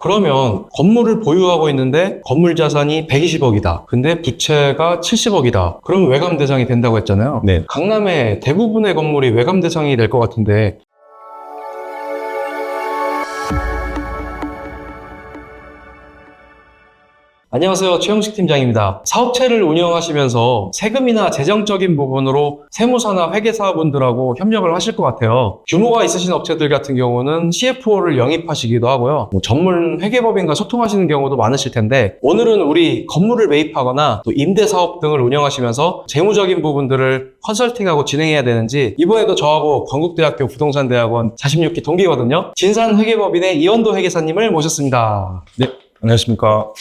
그러면 건물을 보유하고 있는데 건물 자산이 120억이다. 근데 부채가 70억이다. 그러면 외감 대상이 된다고 했잖아요. 네. 강남의 대부분의 건물이 외감 대상이 될 것 같은데 안녕하세요. 최영식 팀장입니다. 사업체를 운영하시면서 세금이나 재정적인 부분으로 세무사나 회계사분들하고 협력을 하실 것 같아요. 규모가 있으신 업체들 같은 경우는 CFO를 영입하시기도 하고요. 뭐 전문 회계법인과 소통하시는 경우도 많으실 텐데 오늘은 우리 건물을 매입하거나 또 임대사업 등을 운영하시면서 재무적인 부분들을 컨설팅하고 진행해야 되는지 이번에도 저하고 건국대학교 부동산대학원 46기 동기거든요. 진산회계법인의 이원도 회계사님을 모셨습니다. 안녕하십니까.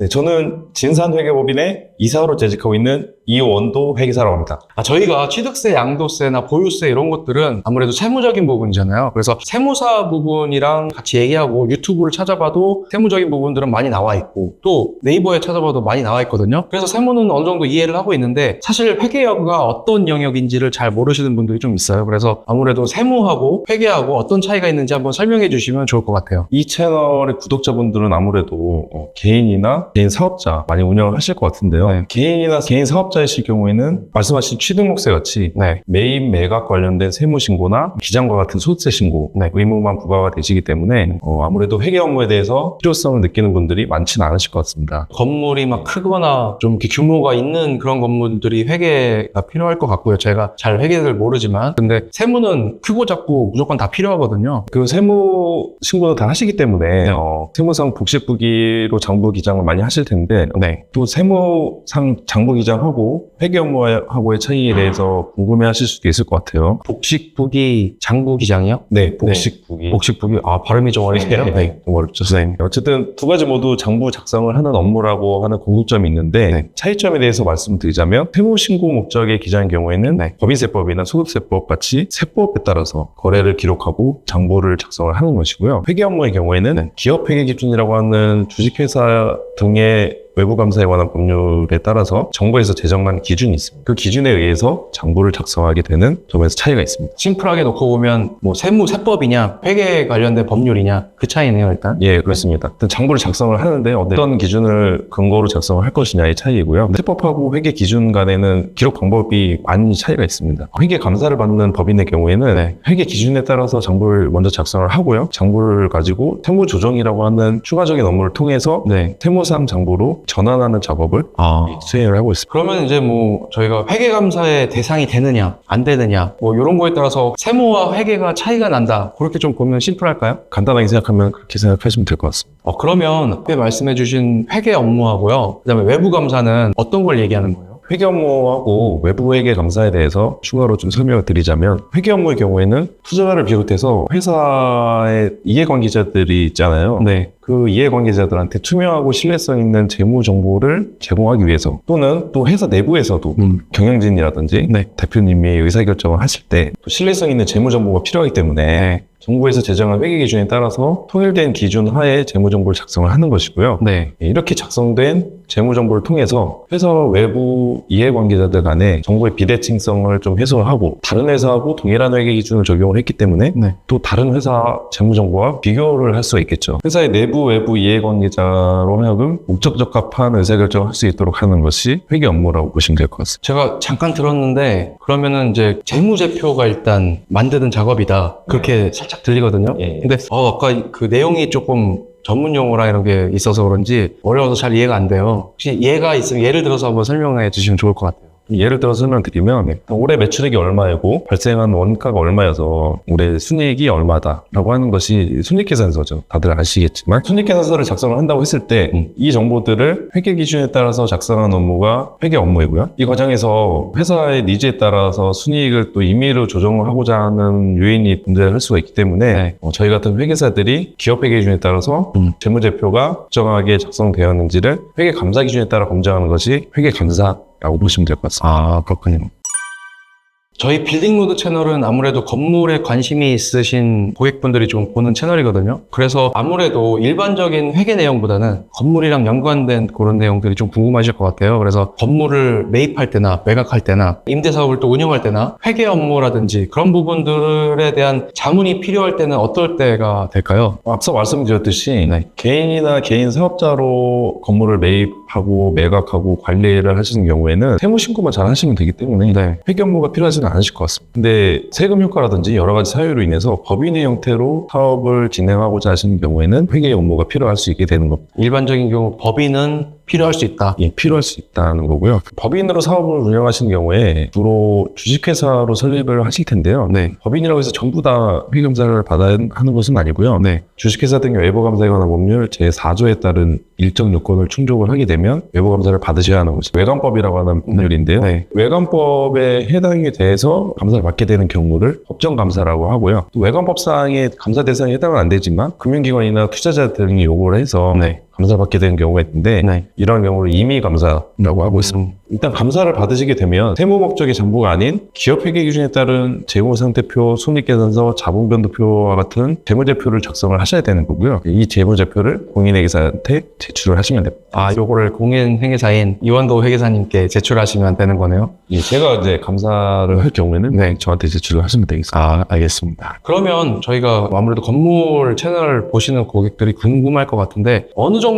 네, 저는 진산회계법인의 이사로 재직하고 있는 이원도 회계사라고 합니다. 아, 저희가 취득세, 양도세나 보유세 이런 것들은 아무래도 세무적인 부분이잖아요. 그래서 세무사 부분이랑 같이 얘기하고 유튜브를 찾아봐도 세무적인 부분들은 많이 나와 있고 또 네이버에 찾아봐도 많이 나와 있거든요. 그래서 세무는 어느 정도 이해를 하고 있는데 사실 회계가 어떤 영역인지를 잘 모르시는 분들이 좀 있어요. 그래서 아무래도 세무하고 회계하고 어떤 차이가 있는지 한번 설명해 주시면 좋을 것 같아요. 이 채널의 구독자분들은 아무래도 어, 개인이나 개인 사업자 많이 운영을 하실 것 같은데요. 네. 개인이나 개인 사업자이실 경우에는 말씀하신 취등록세 같이 네. 매입 매각 관련된 세무 신고나 기장과 같은 소득세 신고 네. 의무만 부과가 되시기 때문에 어, 아무래도 회계 업무에 대해서 필요성을 느끼는 분들이 많지는 않으실 것 같습니다. 건물이 막 크거나 좀 이렇게 규모가 있는 그런 건물들이 회계가 필요할 것 같고요. 제가 잘 회계를 모르지만. 근데 세무는 크고 작고 무조건 다 필요하거든요. 그 세무 신고도 다 하시기 때문에 네. 어, 세무상 복식부기로 장부 기장을 많이 하실 텐데 네. 또 세무 상 장부 기장하고 회계 업무하고의 차이에 대해서 궁금해하실 수도 있을 것 같아요. 복식부기 장부기장이요? 네, 복식부기. 복식부기, 아, 발음이 좀 어려운데요? 네, 좀 어렵죠. 어쨌든 두 가지 모두 장부 작성을 하는 업무라고 하는 공통점이 있는데 네. 차이점에 대해서 말씀드리자면 세무 신고 목적의 기장의 경우에는 네. 법인세법이나 소득세법 같이 세법에 따라서 거래를 기록하고 장부를 작성을 하는 것이고요. 회계 업무의 경우에는 네. 기업 회계 기준이라고 하는 주식회사 등의 외부 감사에 관한 법률에 따라서 정부에서 제정한 기준이 있습니다. 그 기준에 의해서 장부를 작성하게 되는 점에서 차이가 있습니다. 심플하게 놓고 보면 뭐 세무, 세법이냐, 회계 관련된 법률이냐, 그 차이네요, 일단. 예, 그렇습니다. 일단 장부를 작성을 하는데 어떤 기준을 근거로 작성을 할 것이냐의 차이이고요. 세법하고 회계 기준 간에는 기록 방법이 많이 차이가 있습니다. 회계 감사를 받는 법인의 경우에는 네. 회계 기준에 따라서 장부를 먼저 작성을 하고요. 장부를 가지고 세무 조정이라고 하는 추가적인 업무를 통해서 네. 세무상 장부로 전환하는 작업을 아. 수행을 하고 있습니다. 그러면 이제 뭐 저희가 회계감사의 대상이 되느냐, 안 되느냐, 뭐 이런 거에 따라서 세무와 회계가 차이가 난다. 그렇게 좀 보면 심플할까요? 간단하게 생각하면 그렇게 생각하시면 될 것 같습니다. 어, 그러면 앞에 말씀해 주신 회계 업무하고요. 그다음에 외부 감사는 어떤 걸 얘기하는 거예요? 회계 업무하고 외부 회계 감사에 대해서 추가로 좀 설명을 드리자면 회계 업무의 경우에는 투자자를 비롯해서 회사의 이해관계자들이 있잖아요. 네. 그 이해관계자들한테 투명하고 신뢰성 있는 재무 정보를 제공하기 위해서 또는 또 회사 내부에서도 음. 경영진이라든지 네. 대표님이 의사결정을 하실 때또 신뢰성 있는 재무 정보가 필요하기 때문에 네. 정부에서 제정한 회계 기준에 따라서 통일된 기준 하에 재무 정보를 작성을 하는 것이고요. 네. 예, 이렇게 작성된 재무 정보를 통해서 회사 외부 이해관계자들 간에 정보의 비대칭성을 좀 해소하고 다른 회사하고 동일한 회계 기준을 적용을 했기 때문에 네. 또 다른 회사 재무 정보와 비교를 할 수가 있겠죠. 회사의 내부 외부 이해관계자로 하여금 목적 적합한 의사결정을 할 수 있도록 하는 것이 회계 업무라고 보시면 될 것 같습니다. 제가 잠깐 들었는데 그러면은 이제 재무제표가 일단 만드는 작업이다. 그렇게 살짝 들리거든요. 예, 예. 근데 어, 아까 그 내용이 조금 전문 용어랑 이런 게 있어서 그런지 어려워서 잘 이해가 안 돼요. 혹시 예가 있으면 예를 들어서 한번 설명해 주시면 좋을 것 같아요. 예를 들어 설명드리면 올해 매출액이 얼마이고 발생한 원가가 얼마여서 올해 순이익이 얼마다라고 하는 것이 순이익계산서죠. 다들 아시겠지만 순이익계산서를 작성을 한다고 했을 때 이 정보들을 회계 기준에 따라서 작성한 업무가 회계 업무이고요. 이 과정에서 회사의 니즈에 따라서 순이익을 또 임의로 조정을 하고자 하는 요인이 존재할 수가 있기 때문에 네. 어, 저희 같은 회계사들이 기업 회계 기준에 따라서 음. 재무제표가 적정하게 작성되었는지를 회계 감사 기준에 따라 검증하는 것이 회계 감사 라고 보시면 될 것 같습니다. 아, 그렇군요. 저희 빌딩 로드 채널은 아무래도 건물에 관심이 있으신 고객분들이 좀 보는 채널이거든요. 그래서 아무래도 일반적인 회계 내용보다는 건물이랑 연관된 그런 내용들이 좀 궁금하실 것 같아요. 그래서 건물을 매입할 때나 매각할 때나 임대 사업을 또 운영할 때나 회계 업무라든지 그런 부분들에 대한 자문이 필요할 때는 어떨 때가 될까요? 앞서 말씀드렸듯이 네. 개인이나 개인 사업자로 건물을 매입 하고 매각하고 관리를 하시는 경우에는 세무 신고만 잘 하시면 되기 때문에 네. 회계 업무가 필요하지는 않으실 것 같습니다. 근데 세금 효과라든지 여러 가지 사유로 인해서 법인의 형태로 사업을 진행하고자 하시는 경우에는 회계 업무가 필요할 수 있게 되는 겁니다. 일반적인 경우 법인은 필요할 수 있다. 예, 필요할 수 있다는 거고요. 법인으로 사업을 운영하시는 경우에 주로 주식회사로 설립을 하실 텐데요. 네. 법인이라고 해서 전부 다 회계검사를 받아야 하는 것은 아니고요. 네. 주식회사 등의 외부감사에 관한 법률 제4조에 따른 일정 요건을 충족을 하게 되면 외부감사를 받으셔야 하는 것이 외관법이라고 하는 법률인데요. 네. 외관법에 해당이 돼서 감사를 받게 되는 경우를 법정감사라고 하고요. 또 외관법상의 감사 대상에 해당은 안 되지만 금융기관이나 투자자 등이 요구를 해서 네. 감사를 받게 되는 경우가 있는데 네. 이러한 경우를 임의 감사라고 하고 있습니다. 음, 일단 감사를 받으시게 되면 세무 목적의 전부가 아닌 기업 회계 기준에 따른 재무 상태표, 손익계산서, 자본변동표와 같은 재무제표를 작성을 하셔야 되는 거고요. 이 재무제표를 공인회계사한테 제출을 하시면 됩니다. 아, 요거를 공인 회계사인 이원도 회계사님께 제출하시면 되는 거네요. 예, 제가 이제 감사를 할 경우에는 네. 저한테 제출을 하시면 되겠습니다. 아, 알겠습니다. 그러면 저희가 아무래도 건물 채널 보시는 고객들이 궁금할 것 같은데 어느 정도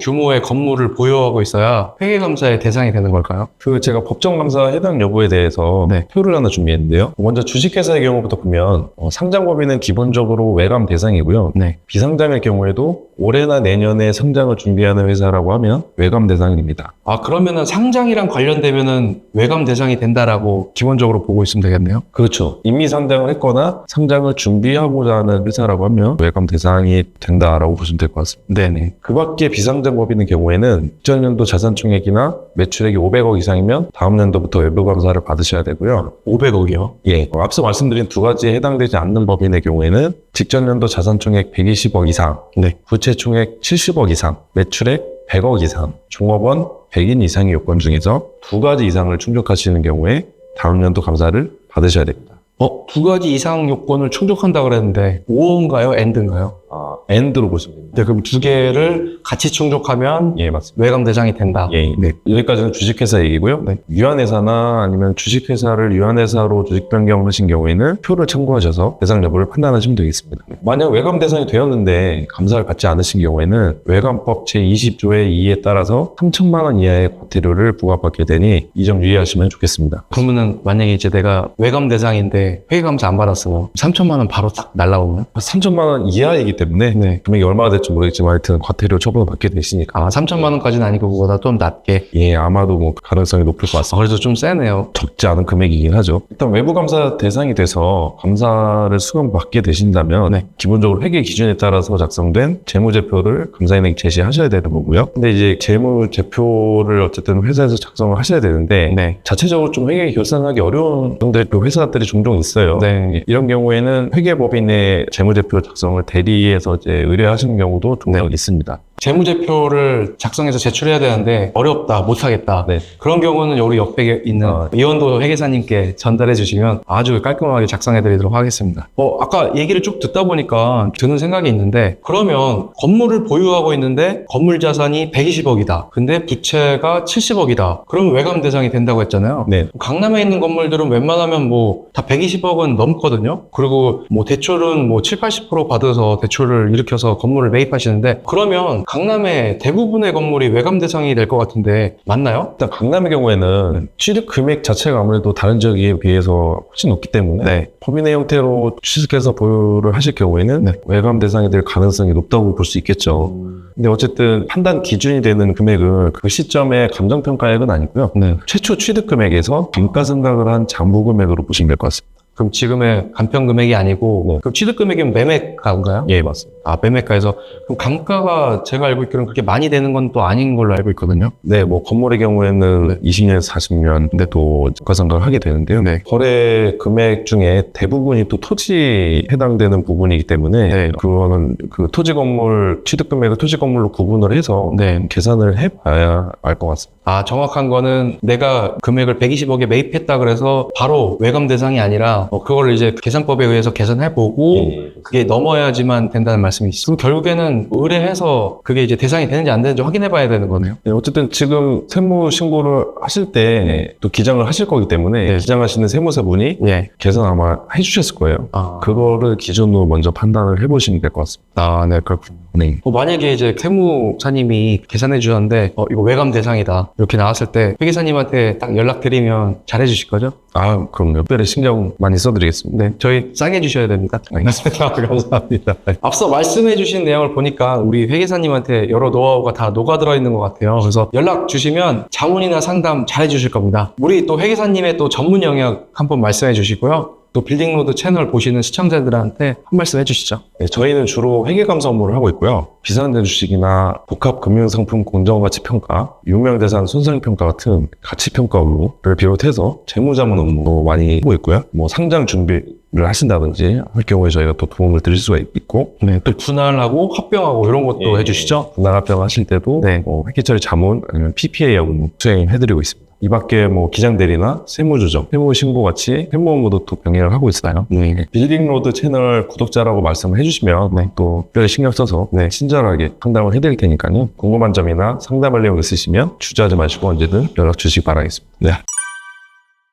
규모의 건물을 보유하고 있어야 회계감사의 대상이 되는 걸까요? 그 제가 법정감사 해당 여부에 대해서 네. 표를 하나 준비했는데요. 먼저 주식회사의 경우부터 보면 어, 상장법인은 기본적으로 외감 대상이고요. 네. 비상장의 경우에도 올해나 내년에 상장을 준비하는 회사라고 하면 외감 대상입니다. 아, 그러면은 상장이랑 관련되면은 외감 대상이 된다라고 기본적으로 보고 있으면 되겠네요. 그렇죠. 이미 상장을 했거나 상장을 준비하고자 하는 회사라고 하면 외감 대상이 된다라고 보시면 될 것 같습니다. 네네. 그 밖에 비상장법인의 경우에는 2000년도 자산총액이나 매출액이 500억 이상이면 다음 년도부터 외부 감사를 받으셔야 되고요. 500억이요. 예, 어, 앞서 말씀드린 두 가지에 해당되지 않는 법인의 경우에는 직전 연도 자산총액 120억 이상, 네. 부채 총액 70억 이상, 매출액 100억 이상, 종업원 100인 이상의 요건 중에서 두 가지 이상을 충족하시는 경우에 다음 연도 감사를 받으셔야 됩니다. 어, 두 가지 이상 요건을 충족한다 그랬는데 5인가요? 엔드인가요? 아, 엔드로 보시면 됩니다. 네, 그럼 두 개를 같이 충족하면 예, 맞습니다. 외감 대상이 된다. 예, 네. 여기까지는 주식회사 얘기고요. 네. 유한회사나 아니면 주식회사를 유한회사로 주식 변경하신 경우에는 표를 참고하셔서 대상 여부를 판단하시면 되겠습니다. 만약 외감 대상이 되었는데 감사를 받지 않으신 경우에는 외감법 제20조의 2에 따라서 3천만 원 이하의 과태료를 부과받게 되니 이 점 유의하시면 좋겠습니다. 그러면은 만약에 이제 내가 외감 대상인데 회계 감사 안 받았어. 3천만 원 바로 딱 날라오면? 3천만 원 이하이기 때문에 네. 금액이 얼마가 될지 모르겠지만 하여튼 과태료 처분을 받게 되시니까 아, 3천만 원까지는 아니고 그거보다 좀 낮게. 예 아마도 뭐 가능성이 높을 것 같습니다. 아, 그래도 좀 세네요. 적지 않은 금액이긴 하죠. 일단 외부 감사 대상이 돼서 감사를 수강받게 되신다면 네. 기본적으로 회계 기준에 따라서 작성된 재무제표를 감사인에게 제시하셔야 되는 거고요. 근데 이제 재무제표를 어쨌든 회사에서 작성을 하셔야 되는데 네. 자체적으로 좀 회계 결산하기 어려운 정도의 그 회사들이 종종 있어요. 네. 이런 경우에는 회계법인의 재무제표 작성을 대리 해서 이제 의뢰하시는 경우도 종종 네. 있습니다. 재무제표를 작성해서 제출해야 되는데 어렵다, 못하겠다. 네. 그런 경우는 우리 옆에 있는 아. 이원도 회계사님께 전달해 주시면 아주 깔끔하게 작성해 드리도록 하겠습니다. 어, 아까 얘기를 쭉 듣다 보니까 드는 생각이 있는데 그러면 건물을 보유하고 있는데 건물 자산이 120억이다. 근데 부채가 70억이다. 그러면 외감 대상이 된다고 했잖아요. 네. 강남에 있는 건물들은 웬만하면 뭐 다 120억은 넘거든요. 그리고 뭐 대출은 뭐 7, 80% 받아서 대출을 일으켜서 건물을 매입하시는데 그러면 강남의 대부분의 건물이 외감 대상이 될 것 같은데 맞나요? 일단 강남의 경우에는 취득 금액 자체가 아무래도 다른 지역에 비해서 훨씬 높기 때문에 네. 법인의 형태로 취득해서 보유를 하실 경우에는 네. 외감 대상이 될 가능성이 높다고 볼 수 있겠죠. 근데 어쨌든 판단 기준이 되는 금액은 그 시점의 감정평가액은 아니고요. 네. 최초 취득 금액에서 감가상각을 한 장부 금액으로 보시면 될 것 같습니다. 그럼 지금의 간편 금액이 아니고 네. 그럼 취득 금액이면 매매가인가요? 예, 맞습니다. 아 매매가에서 그럼 감가가 제가 알고 있기로는 그렇게 많이 되는 건 또 아닌 걸로 알고 있거든요. 네, 뭐 건물의 경우에는 20년에서 40년 근데 또 가상각을 하게 되는데요. 네. 거래 금액 중에 대부분이 또 토지에 해당되는 부분이기 때문에 네. 그거는 그 토지 건물 취득 금액을 토지 건물로 구분을 해서 네. 계산을 해봐야 알 것 같습니다. 아 정확한 거는 내가 금액을 120억에 매입했다 그래서 바로 외감 대상이 아니라 어, 그거를 이제 계산법에 의해서 계산해보고 예. 그게 넘어야지만 된다는 말씀이시죠. 그럼 결국에는 의뢰해서 그게 이제 대상이 되는지 안 되는지 확인해봐야 되는 거네요. 네, 어쨌든 지금 세무 신고를 하실 때 또 기장을 하실 거기 때문에 네. 기장하시는 세무사분이 예. 계산 아마 해주셨을 거예요. 아, 그거를 기준으로 먼저 판단을 해보시면 될 것 같습니다. 아, 네, 그렇군요. 네. 어, 만약에 이제 세무사님이 계산해 주셨는데 어, 이거 외감 대상이다 이렇게 나왔을 때 회계사님한테 딱 연락드리면 잘해 주실 거죠? 아, 그럼요. 특별히 신경 많이 써드리겠습니다. 네, 저희 싸게 주셔야 됩니다. 알겠습니다. 감사합니다. 앞서 말씀해 주신 내용을 보니까 우리 회계사님한테 여러 노하우가 다 녹아들어 있는 것 같아요. 그래서 연락 주시면 자문이나 상담 잘 해 주실 겁니다. 우리 또 회계사님의 또 전문 영역 한번 말씀해 주시고요. 또 빌딩로드 채널 보시는 시청자들한테 한 말씀 해주시죠. 네, 저희는 주로 회계감사 업무를 하고 있고요. 비상대 주식이나 복합금융상품 공정가치 평가, 유명자산 손상평가 같은 가치평가 업무를 비롯해서 재무자문 업무도 많이 하고 있고요. 뭐 상장 준비 를 하신다든지 할 경우에 저희가 또 도움을 드릴 수가 있고 네, 또 분할하고 합병하고 이런 것도 예. 해주시죠. 분할 합병 하실 때도 네. 뭐 회계처리 자문 아니면 PPA 업무 수행해드리고 있습니다. 이 밖에 뭐 기장대리나 세무조정, 세무신고 같이 세무 업무도 또 병행을 하고 있어요. 네. 빌딩로드 채널 구독자라고 말씀을 해주시면 네. 또 특별히 신경 써서 네. 친절하게 상담을 해드릴 테니까요. 궁금한 점이나 상담할 내용 있으시면 주저하지 마시고 언제든 연락 주시기 바라겠습니다. 네.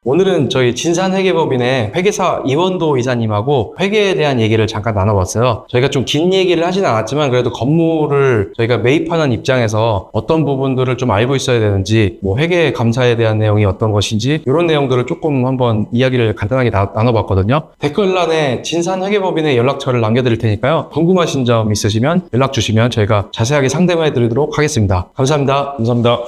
오늘은 저희 진산회계법인의 회계사 이원도 이사님하고 회계에 대한 얘기를 잠깐 나눠봤어요. 저희가 좀 긴 얘기를 하진 않았지만 그래도 건물을 저희가 매입하는 입장에서 어떤 부분들을 좀 알고 있어야 되는지 뭐 회계 감사에 대한 내용이 어떤 것인지 이런 내용들을 조금 한번 이야기를 간단하게 나, 나눠봤거든요. 댓글란에 진산회계법인의 연락처를 남겨드릴 테니까요. 궁금하신 점 있으시면 연락 주시면 저희가 자세하게 상담해 드리도록 하겠습니다. 감사합니다. 감사합니다.